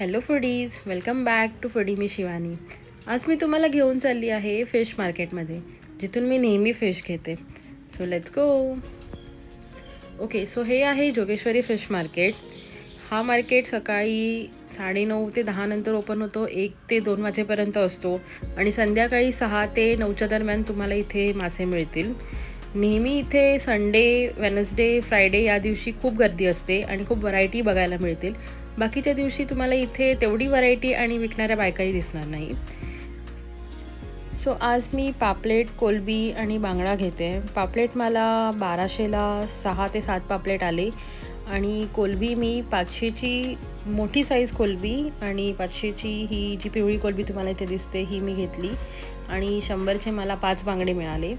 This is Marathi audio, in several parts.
Hello foodies welcome back to foodie मी शिवानी. आज मी तुम्हाला घेऊन चालली आहे फिश मार्केटमध्ये जिथून मी नेहमी फिश घेते. So let's go okay so हे आहे जोगेश्वरी फिश मार्केट. हा मार्केट सकाळी साडेनऊ ते दहा नंतर ओपन होतो एक ते दोन वाजेपर्यंत असतो आणि संध्याकाळी सहा ते नऊच्या दरम्यान तुम्हाला इथे मासे मिळतील. नेहमी इथे संडे वेनसडे फ्रायडे या दिवशी खूप गर्दी असते आणि खूप व्हरायटी बघायला मिळतील. बाकीच्या दिवशी तुम्हाला इथे तेवढी व्हरायटी आणि विकणाऱ्या बायकाही दिसणार नाही. सो आज मी पापलेट कोलबी आणि बांगडा घेते. पापलेट मला बाराशेला सहा ते सात पापलेट आले. आणि कोलबी मी पाचशेची मोठी साईज कोलबी आणि पाचशेची ही जी पिवळी कोलबी तुम्हाला इथे दिसते ही मी घेतली. आणि शंभरचे मला पाच बांगडे मिळाले.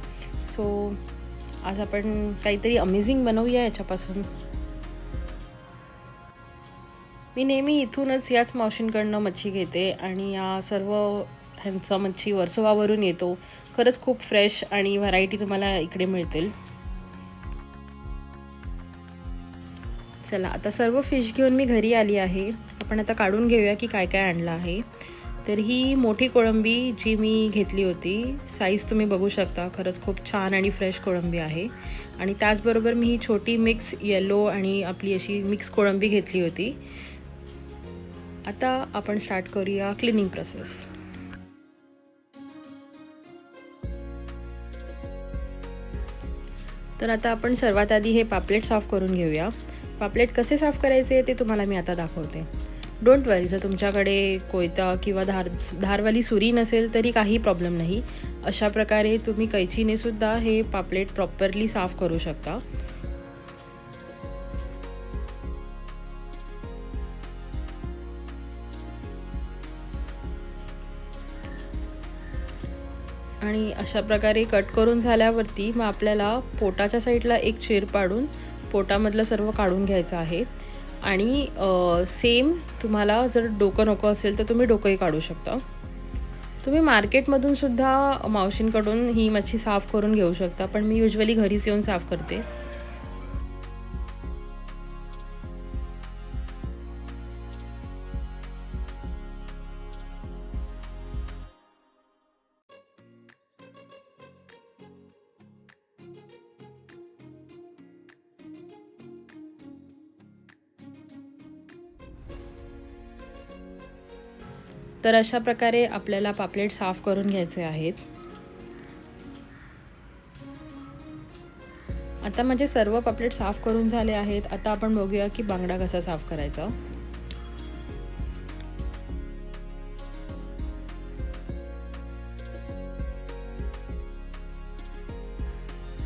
सो आज आपण काहीतरी अमेझिंग बनवूया याच्यापासून. मी नेहमी इथूनच याच मावशींकडनं मच्छी घेते आणि या सर्व ह्यांचा मच्छी वर्सोवावरून येतो. खरंच खूप फ्रेश आणि व्हरायटी तुम्हाला इकडे मिळतील. चला आता सर्व फिश घेऊन मी घरी आली आहे. आपण आता काढून घेऊया की काय काय आणलं आहे. तर ही मोठी कोळंबी जी मी घेतली होती. साईज तुम्ही बघू शकता. खरंच खूप छान आणि फ्रेश कोळंबी आहे. आणि त्याचबरोबर मी ही छोटी मिक्स येलो आणि आपली अशी मिक्स कोळंबी घेतली होती. आता आपण स्टार्ट करूया क्लिनिंग प्रोसेस तर आता आपण सर्वात आधी हे पापलेट साफ करून घेऊया. पापलेट कसे साफ करायचे ते तुम्हाला मी आता दाखवते. डोंट वरी जर तुमच्याकडे कोयता किंवा धार धारवाली सुरी नसेल तरी काही प्रॉब्लेम नाही. अशा प्रकारे तुम्ही कैचीनेसुद्धा हे पापलेट प्रॉपरली साफ करू शकता. आणि अशा प्रकारे कट करून झाल्यावरती मग आपल्याला पोटाच्या साईडला एक चीर पाडून पोटामधलं सर्व काढून घ्यायचं आहे. आणि सेम तुम्हाला जर डोकं नको असेल तर तुम्ही डोकंही काढू शकता. तुम्ही मार्केटमधून सुद्धा मावशींकडून ही मच्छी साफ करून घेऊ शकता पण मी युजली घरीच येऊन साफ करते. तर अशा प्रकारे आपल्याला पापलेट साफ करून घ्यायचे आहेत. आता म्हणजे सर्व पापलेट साफ करून झाले आहेत. आता आपण बघूया की बांगडा कसा साफ करायचा.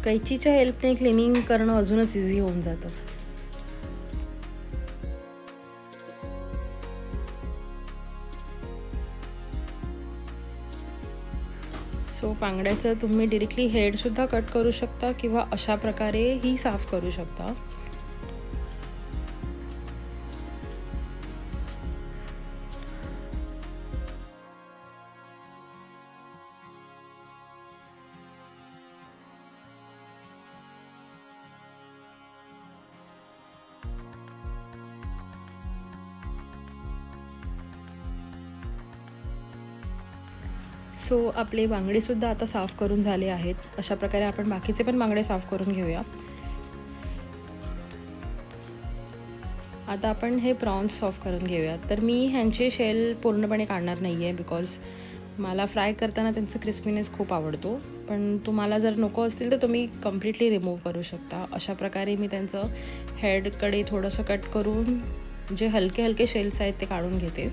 कैचीच्या हेल्पने क्लिनिंग करणं अजूनच इझी होऊन जातं. सो बांगड्याचं तुम्ही डिरेक्टली हेडसुद्धा कट करू शकता किंवा अशा प्रकारे ही साफ करू शकता. सो आपले बांगडेसुद्धा आता साफ करून झाले आहेत. अशा प्रकारे आपण बाकीचे पण बांगडे साफ करून घेऊया. आता आपण हे प्रॉन्स साफ करून घेऊया तर मी ह्यांचे शेल पूर्णपणे काढणार नाही आहे बिकॉज मला फ्राय करताना त्यांचं क्रिस्पीनेस खूप आवडतो. पण तुम्हाला जर नको असतील तर तुम्ही कम्प्लिटली रिमूव्ह करू शकता. अशा प्रकारे मी त्यांचं हेडकडे थोडंसं कट करून जे हलके हलके शेल्स आहेत ते काढून घेते.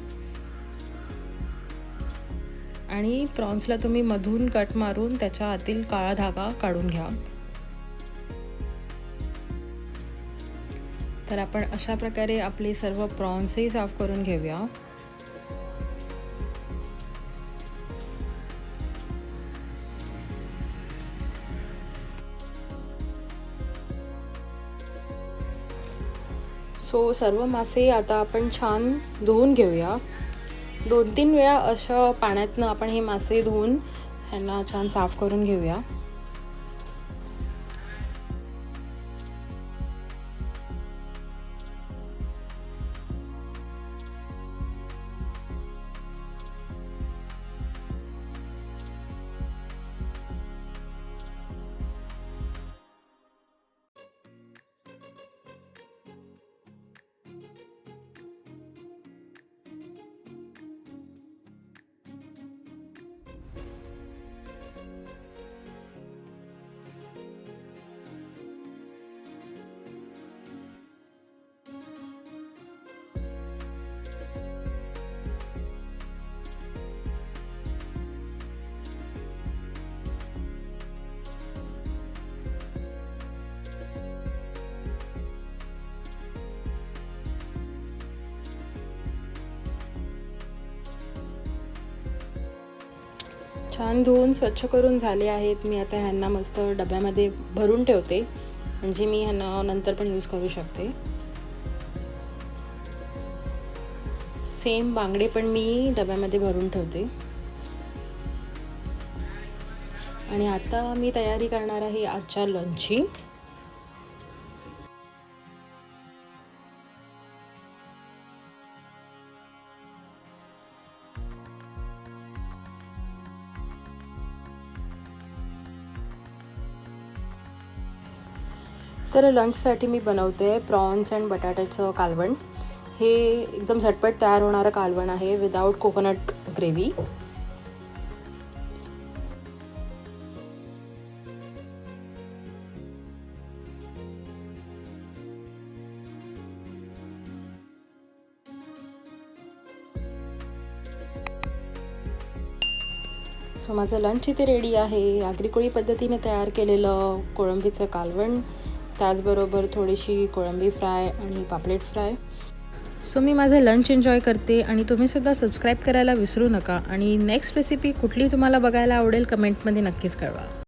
आणि प्रॉन्सला तुम्ही मधून कट मारून त्याच्या आतील काळा धागा काढून घ्या. तर आपण अशा प्रकारे आपले सर्व प्रॉन्सही साफ करून घेऊया. सो सर्व मासे आता आपण छान धुवून घेऊया. दोन तीन वेळा अशा पाण्यातनं आपण हे मासे धुवून ह्यांना छान साफ करून घेऊया. छान धुवून स्वच्छ करून झाले आहेत. मी आता ह्यांना मस्त डब्यामध्ये भरून ठेवते. म्हणजे मी ह्यांना नंतर पण यूज करू शकते. सेम बांगडे पण मी डब्यामध्ये भरून ठेवते. आणि आता मी तयारी करणार आहे आजच्या लंचची तर लंचसाठी मी बनवते प्रॉन्स अँड बटाट्याचं कालवण. हे एकदम झटपट तयार होणारं कालवण आहे विदाऊट कोकोनट ग्रेव्ही सो माझं लंच इथे रेडी आहे. आगरी पद्धतीने तयार केलेलं कोळंबीचं कालवण. त्याचबरोबर थोडीशी कोळंबी फ्राय आणि पापलेट फ्राय. सो मी माझं लंच एन्जॉय करते आणि तुम्हीसुद्धा सबस्क्राईब करायला विसरू नका. आणि नेक्स्ट रेसिपी कुठली तुम्हाला बघायला आवडेल कमेंटमध्ये नक्कीच कळवा.